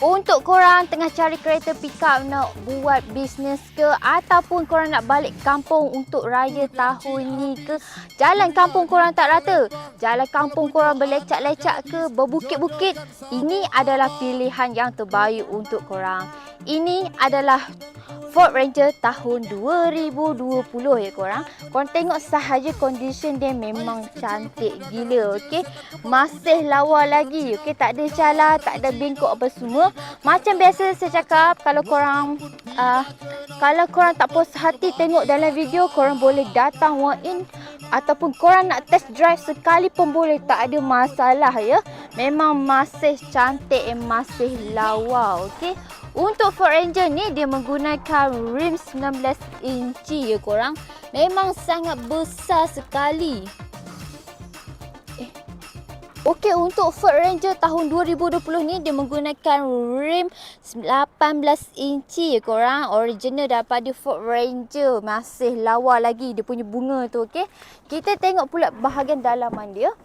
Untuk korang tengah cari kereta pickup nak buat bisnes ke ataupun korang nak balik kampung untuk raya tahun ni ke jalan kampung korang tak rata. Jalan kampung korang berlecak-lecak ke berbukit-bukit ini adalah pilihan yang terbaik untuk korang. Ini adalah Ford Ranger tahun 2020 ya korang. Korang tengok sahaja condition dia memang cantik gila okey. Masih lawa lagi okey. Tak ada cala, tak ada bengkok apa semua. Macam biasa saya cakap kalau korang uh, kalau korang tak puas hati tengok dalam video korang boleh datang walk in ataupun korang nak test drive sekali pun boleh tak ada masalah ya. Memang masih cantik masih lawa okey. Untuk Ford Ranger ni dia menggunakan rim 19 inci ya korang. Memang sangat besar sekali. Okey untuk Ford Ranger tahun 2020 ni dia menggunakan rim 18 inci ya korang. Original daripada Ford Ranger. Masih lawa lagi dia punya bunga tu okey. Kita tengok pula bahagian dalaman dia.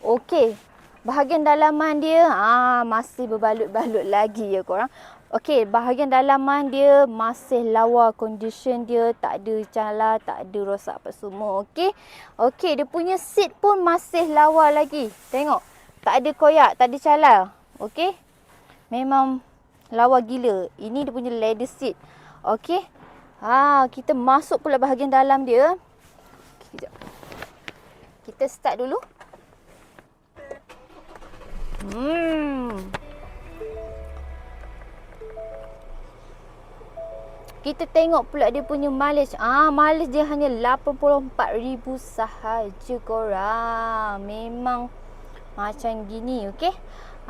Okey, Bahagian dalaman dia ah masih berbalut-balut lagi ya korang. Okey, bahagian dalaman dia masih lawa condition dia, tak ada cala, tak ada rosak apa semua. Okey. Okey, dia punya seat pun masih lawa lagi. Tengok. Tak ada koyak, tak ada cala. Okey. Memang lawa gila. Ini dia punya leather seat. Okey. Ha, kita masuk pula bahagian dalam dia. Kejap. Kita start dulu. Hmm. Kita tengok pula dia punya mileage. Ah, mileage dia hanya 84,000 sahaja korang. Memang macam gini, okey?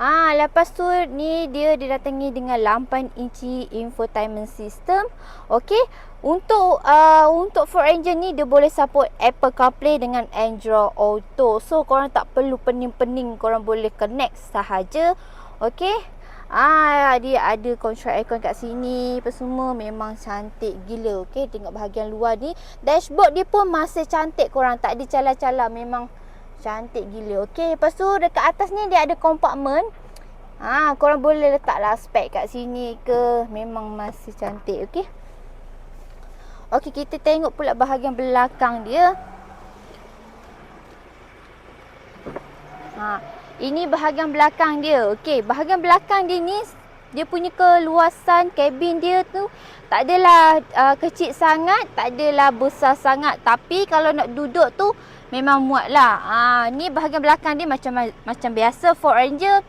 Ha, lepas tu ni dia didatangi dengan 8 inci infotainment system. Okey. Untuk uh, untuk Ford Ranger ni dia boleh support Apple CarPlay dengan Android Auto. So korang tak perlu pening-pening korang boleh connect sahaja. Okey. Ah dia ada control aircon kat sini apa semua memang cantik gila. Okey tengok bahagian luar ni. Dashboard dia pun masih cantik korang tak ada cala-cala memang Cantik gila. Okey, lepas tu dekat atas ni dia ada kompartmen. Ha, korang boleh letaklah spek kat sini ke. Memang masih cantik, okey. Okey, kita tengok pula bahagian belakang dia. Ha, ini bahagian belakang dia. Okey, bahagian belakang dia ni dia punya keluasan kabin dia tu tak adalah uh, kecil sangat, tak adalah besar sangat. Tapi kalau nak duduk tu memang muat lah. Ha, ni bahagian belakang dia macam macam biasa Ford Ranger.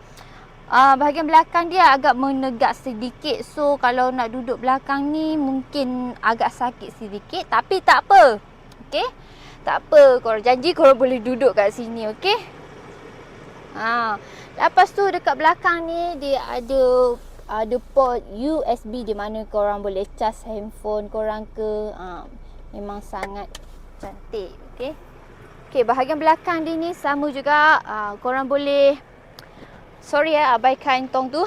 Uh, bahagian belakang dia agak menegak sedikit. So kalau nak duduk belakang ni mungkin agak sakit sedikit. Tapi tak apa. Okay. Tak apa. Korang janji korang boleh duduk kat sini. Okay. Ha. Lepas tu dekat belakang ni dia ada ada port USB di mana korang boleh charge handphone korang ke. Ha. Memang sangat cantik. Okay. Okey, bahagian belakang dia ni sama juga. Uh, korang boleh sorry ya abaikan tong tu.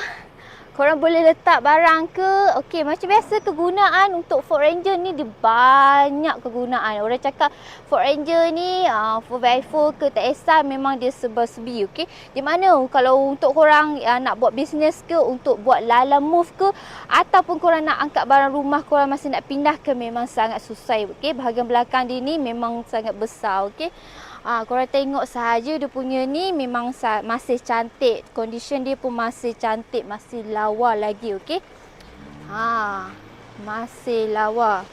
Korang boleh letak barang ke. Okey, macam biasa kegunaan untuk Ford Ranger ni dia banyak kegunaan. Orang cakap Ford Ranger ni uh, 4x4 ke kisah memang dia sebab-sebi. Okey. Di mana kalau untuk korang uh, nak buat bisnes ke, untuk buat lala move ke ataupun korang nak angkat barang rumah korang masih nak pindah ke memang sangat susah. Okey, bahagian belakang dia ni memang sangat besar. Okey. Ah, korang tengok sahaja dia punya ni memang masih cantik. Condition dia pun masih cantik, masih lawa lagi, okey. Ha, masih lawa.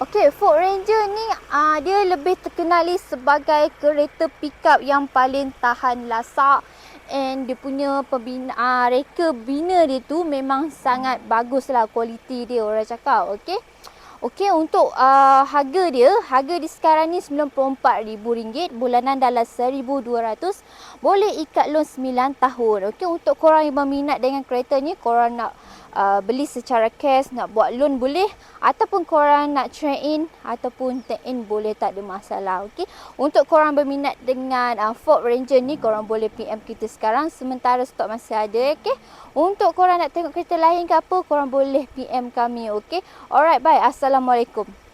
Okey, Ford Ranger ni ah dia lebih terkenali sebagai kereta pickup yang paling tahan lasak and dia punya pembina ah, reka bina dia tu memang sangat baguslah kualiti dia orang cakap, okey. Okey untuk uh, harga dia, harga di sekarang ni RM94,000, bulanan dalam RM1,200. Boleh ikat loan 9 tahun. Okey untuk korang yang berminat dengan kereta ni, korang nak uh, beli secara cash, nak buat loan boleh ataupun korang nak trade in ataupun take in boleh tak ada masalah. Okey. Untuk korang berminat dengan uh, Ford Ranger ni, korang boleh PM kita sekarang sementara stok masih ada. Okey. Untuk korang nak tengok kereta lain ke apa, korang boleh PM kami. Okey. Alright, bye. Assalamualaikum.